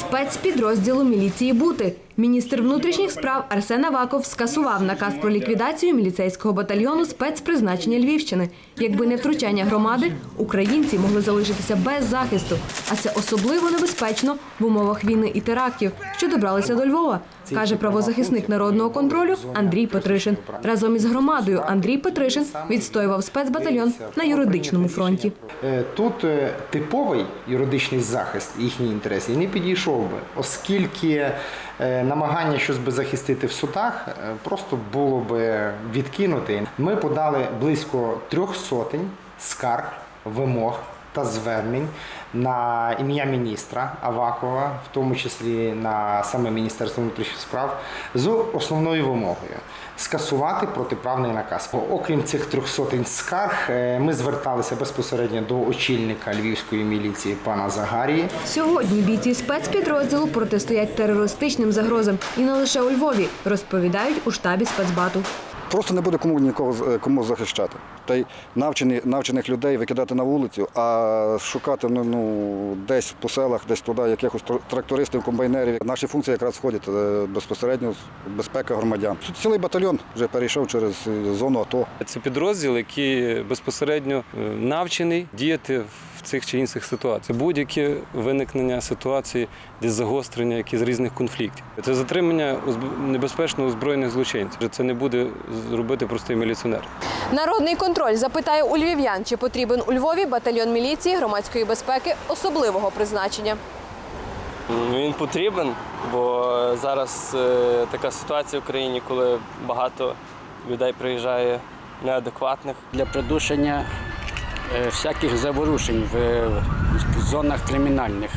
Спецпідрозділу міліції бути. Міністр внутрішніх справ Арсен Аваков скасував наказ про ліквідацію міліцейського батальйону спецпризначення Львівщини. Якби не втручання громади, українці могли залишитися без захисту. А це особливо небезпечно в умовах війни і терактів, що добралися до Львова, каже правозахисник народного контролю Андрій Петришин. Разом із громадою Андрій Петришин відстоював спецбатальйон на юридичному фронті. Е, Тут е, типовий юридичний захист їхніх інтересів не підійшов би, оскільки намагання щось би захистити в судах е, просто було би відкинути. Ми подали близько трьох сотень скарг, вимог та звернень на ім'я міністра Авакова, в тому числі на саме Міністерство внутрішніх справ, з основною вимогою скасувати протиправний наказ. Окрім цих трьох сотень скарг, е, ми зверталися безпосередньо до очільника львівської міліції пана Загарії. Сьогодні бійці спецпідрозділу протистоять терористичним загрозам і не лише у Львові, розповідають у штабі спецбату. Просто не буде кому нікого з- е, кому захищати. Та й навчені, навчених людей викидати на вулицю, а шукати ну, ну, десь по селах, десь туди якихось трактористів, комбайнерів. Наші функції якраз входять е, безпосередньо безпека громадян. Тут цілий батальйон вже перейшов через е, зону АТО. Це підрозділ, який безпосередньо навчений діяти в цих чи інших ситуаціях. Будь-яке виникнення ситуації, десь загострення якихось різних конфліктів. Це затримання озб- небезпечно озброєних злочинців. Це не буде зробити простий міліціонер. Народний контроль запитає у львів'ян, чи потрібен у Львові батальйон міліції громадської безпеки особливого призначення. Він потрібен, бо зараз е, така ситуація в країні, коли багато людей приїжджає неадекватних. для придушення е, всяких заворушень в, зонах кримінальних,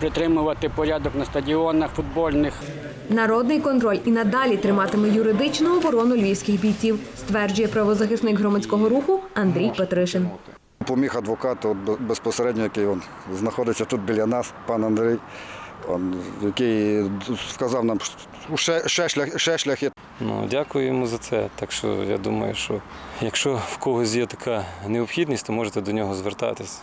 притримувати порядок на стадіонах футбольних. Народний контроль і надалі триматиме юридичну оборону львівських бійців, стверджує правозахисник громадського руху Андрій Петришин. Поміг адвокат, безпосередньо, який он, знаходиться тут біля нас, пан Андрій, он, який сказав нам, що ще, ще, шлях, ще шляхи Ну, дякую йому за це. Так що я думаю, що якщо в когось є така необхідність, то можете до нього звертатись.